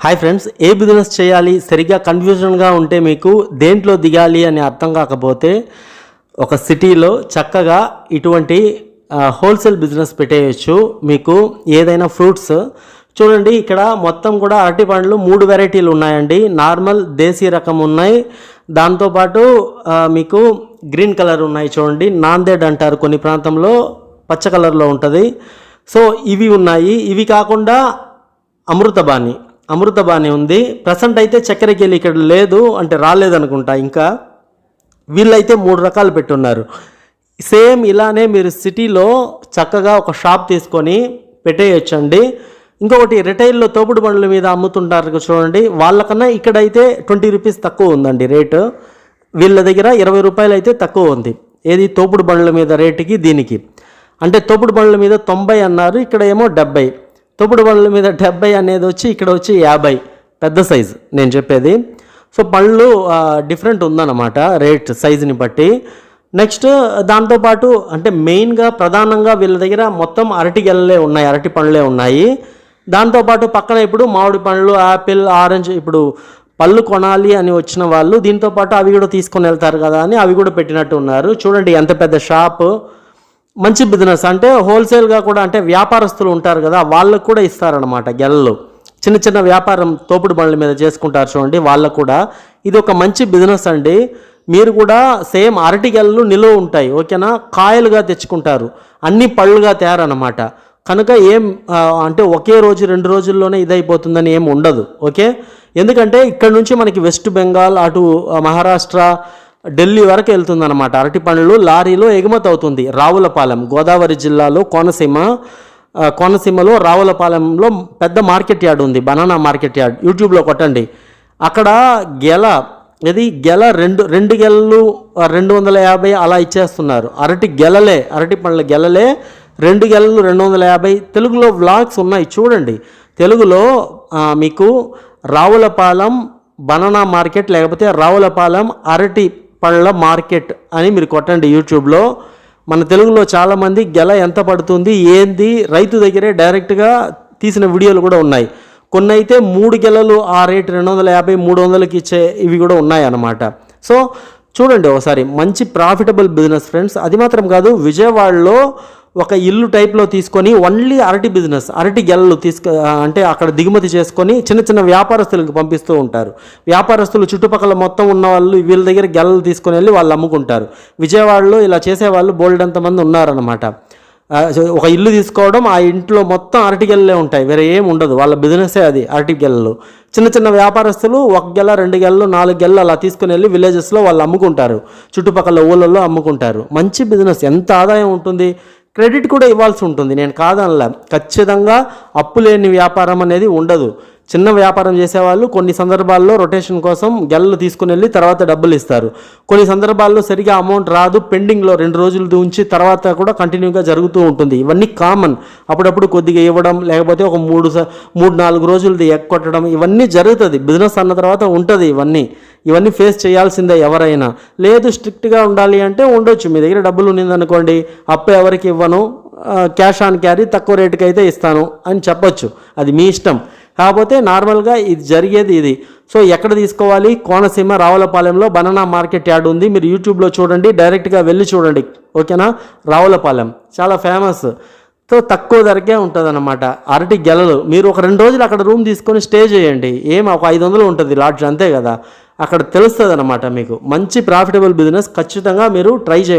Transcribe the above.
Hi friends ఏ business చేయాలి సరిగ్గా కన్ఫ్యూజన్గా ఉంటే మీకు దేంట్లో దిగాలి అని అర్థం కాకపోతే ఒక సిటీలో చక్కగా ఇటువంటి హోల్సేల్ బిజినెస్ పెట్టేయచ్చు. మీకు ఏదైనా ఫ్రూట్స్ చూడండి ఇక్కడ మొత్తం కూడా అరటి పండ్లు మూడు వెరైటీలు ఉన్నాయండి. నార్మల్ దేశీ రకం ఉన్నాయి. దాంతోపాటు మీకు గ్రీన్ కలర్ ఉన్నాయి చూడండి. నాందేడ్ అంటారు కొన్ని ప్రాంతంలో పచ్చ కలర్లో ఉంటుంది. సో ఇవి ఉన్నాయి. ఇవి కాకుండా అమృతబాణి. అమృతబాణి ఉంది. ప్రజెంట్ అయితే చక్కెరకేళి ఇక్కడ లేదు అంటే రాలేదనుకుంటా ఇంకా. వీళ్ళైతే మూడు రకాలు పెట్టున్నారు. సేమ్ ఇలానే మీరు సిటీలో చక్కగా ఒక షాప్ తీసుకొని పెట్టేయచ్చండి. ఇంకొకటి రిటైల్లో తోపుడు బండ్ల మీద అమ్ముతుంటారు చూడండి. వాళ్ళకన్నా ఇక్కడైతే ట్వంటీ రూపీస్ తక్కువ ఉందండి రేటు. వీళ్ళ దగ్గర ఇరవై రూపాయలు అయితే తక్కువ ఉంది. ఏది తోపుడు బండ్ల మీద రేటుకి దీనికి. అంటే తోపుడు బండ్ల మీద తొంభై అన్నారు. ఇక్కడ ఏమో డెబ్బై. తోపుడు పళ్ళ మీద డెబ్బై అనేది వచ్చి ఇక్కడ వచ్చి యాభై. పెద్ద సైజు నేను చెప్పేది. సో పళ్ళు డిఫరెంట్ ఉందన్నమాట రేట్ సైజుని బట్టి. నెక్స్ట్ దాంతోపాటు అంటే మెయిన్గా ప్రధానంగా వీళ్ళ దగ్గర మొత్తం అరటి గెలలే ఉన్నాయి అరటి పండ్లే ఉన్నాయి. దాంతోపాటు పక్కన ఇప్పుడు మామిడి పండ్లు యాపిల్ ఆరెంజ్ ఇప్పుడు పళ్ళు కొనాలి అని వచ్చిన వాళ్ళు దీంతో పాటు అవి కూడా తీసుకొని వెళ్తారు కదా అని అవి కూడా పెట్టినట్టు ఉన్నారు. చూడండి ఎంత పెద్ద షాప్ మంచి బిజినెస్ అంటే హోల్సేల్గా కూడా అంటే వ్యాపారస్తులు ఉంటారు కదా వాళ్ళకు కూడా ఇస్తారనమాట గెలలు. చిన్న చిన్న వ్యాపారం తోపుడు బండ్ల మీద చేసుకుంటారు చూడండి వాళ్ళకు కూడా. ఇది ఒక మంచి బిజినెస్ అండి. మీరు కూడా సేమ్ అరటి గెలలు నిలువ ఉంటాయి ఓకేనా? కాయలుగా తెచ్చుకుంటారు అన్ని పళ్ళుగా తయారనమాట కనుక ఏం అంటే ఒకే రోజు రెండు రోజుల్లోనే ఇదైపోతుందని ఏం ఉండదు ఓకే? ఎందుకంటే ఇక్కడ నుంచి మనకి వెస్ట్ బెంగాల్ అటు మహారాష్ట్ర ఢిల్లీ వరకు వెళ్తుందన్నమాట. అరటి పండ్లు లారీలో ఎగుమతి అవుతుంది రావులపాలెం గోదావరి జిల్లాలో కోనసీమ కోనసీమలో రావులపాలెంలో పెద్ద మార్కెట్ యార్డ్ ఉంది. Banana market yard. యూట్యూబ్లో కొట్టండి. అక్కడ గెల ఇది గెల రెండు రెండు గెలలు రెండు వందల యాభై అలా ఇచ్చేస్తున్నారు. అరటి గెలలే అరటి పండ్ల గెలలే రెండు గెలలు రెండు వందల యాభై తెలుగులో వ్లాగ్స్ ఉన్నాయి. చూడండి. తెలుగులో మీకు రావులపాలెం బనానా మార్కెట్ లేకపోతే రావులపాలెం అరటి పళ్ళ మార్కెట్ అని మీరు కొట్టండి యూట్యూబ్లో. మన తెలుగులో చాలామంది గెల ఎంత పడుతుంది ఏంది రైతు దగ్గరే డైరెక్ట్గా తీసిన వీడియోలు కూడా ఉన్నాయి. కొన్ని అయితే మూడు గెలలు ఆ రేట్ రెండు వందల యాభై మూడు వందలకి ఇచ్చే ఇవి కూడా ఉన్నాయి అన్నమాట సో చూడండి ఒకసారి మంచి ప్రాఫిటబుల్ బిజినెస్ ఫ్రెండ్స్ అది మాత్రం కాదు విజయవాడలో ఒక ఇల్లు టైప్లో తీసుకొని ఓన్లీ అరటి బిజినెస్ అరటి గెలలు తీసుకు అంటే అక్కడ దిగుమతి చేసుకొని చిన్న చిన్న వ్యాపారస్తులకు పంపిస్తూ ఉంటారు. వ్యాపారస్తులు చుట్టుపక్కల మొత్తం ఉన్న వాళ్ళు వీళ్ళ దగ్గర గెలలు తీసుకొని వెళ్ళి వాళ్ళు అమ్ముకుంటారు. విజయవాడలో ఇలా చేసేవాళ్ళు బోల్డ్ మంది ఉన్నారనమాట ఒక ఇల్లు తీసుకోవడం ఆ ఇంట్లో మొత్తం అరటి గెలలే ఉంటాయి. వేరే ఏం ఉండదు. వాళ్ళ బిజినెసే అది అరటి గెలలు. చిన్న చిన్న వ్యాపారస్తులు ఒక గెల రెండు గెలలు నాలుగు గెలలు అలా తీసుకుని వెళ్ళి విలేజెస్లో వాళ్ళు అమ్ముకుంటారు. చుట్టుపక్కల ఊళ్ళల్లో అమ్ముకుంటారు. మంచి బిజినెస్ ఎంత ఆదాయం ఉంటుంది? క్రెడిట్ కూడా ఇవ్వాల్సి ఉంటుంది. నేను కాదనలా. ఖచ్చితంగా అప్పు లేని వ్యాపారం అనేది ఉండదు. చిన్న వ్యాపారం చేసేవాళ్ళు కొన్ని సందర్భాల్లో రొటేషన్ కోసం గెల్లు తీసుకుని వెళ్ళి తర్వాత డబ్బులు ఇస్తారు. కొన్ని సందర్భాల్లో సరిగా అమౌంట్ రాదు పెండింగ్లో రెండు రోజులు ఉంచి తర్వాత కూడా కంటిన్యూగా జరుగుతూ ఉంటుంది. ఇవన్నీ కామన్. అప్పుడప్పుడు కొద్దిగా ఇవ్వడం లేకపోతే ఒక మూడు స- మూడు నాలుగు రోజులది ఎక్కొట్టడం ఇవన్నీ జరుగుతుంది. బిజినెస్ అన్న తర్వాత ఉంటుంది ఇవన్నీ. ఇవన్నీ ఫేస్ చేయాల్సిందే ఎవరైనా. లేదు స్ట్రిక్ట్గా ఉండాలి అంటే ఉండొచ్చు. మీ దగ్గర డబ్బులు ఉన్నిందనుకోండి అప్పు ఎవరికి ఇవ్వను క్యాష్ ఆన్ క్యారీ తక్కువ రేటుకి అయితే ఇస్తాను అని చెప్పొచ్చు. అది మీ ఇష్టం. కాకపోతే నార్మల్గా ఇది జరిగేది ఇది. సో ఎక్కడ తీసుకోవాలి? కోనసీమ రావులపాలెంలో బనానా మార్కెట్ యార్డ్ ఉంది. మీరు యూట్యూబ్లో చూడండి డైరెక్ట్గా వెళ్ళి చూడండి. ఓకేనా? రావులపాలెం. చాలా ఫేమస్. సో తక్కువ ధరకే ఉంటుంది అనమాట అరటి గెలలు. మీరు ఒక రెండు రోజులు అక్కడ రూమ్ తీసుకొని స్టే చేయండి. ఏం ఒక ఐదు వందలు ఉంటుంది లాడ్జ్ అంతే కదా. అక్కడ తెలుస్తుంది అనమాట మీకు. మంచి ప్రాఫిటబుల్ బిజినెస్ ఖచ్చితంగా మీరు ట్రై చేయండి.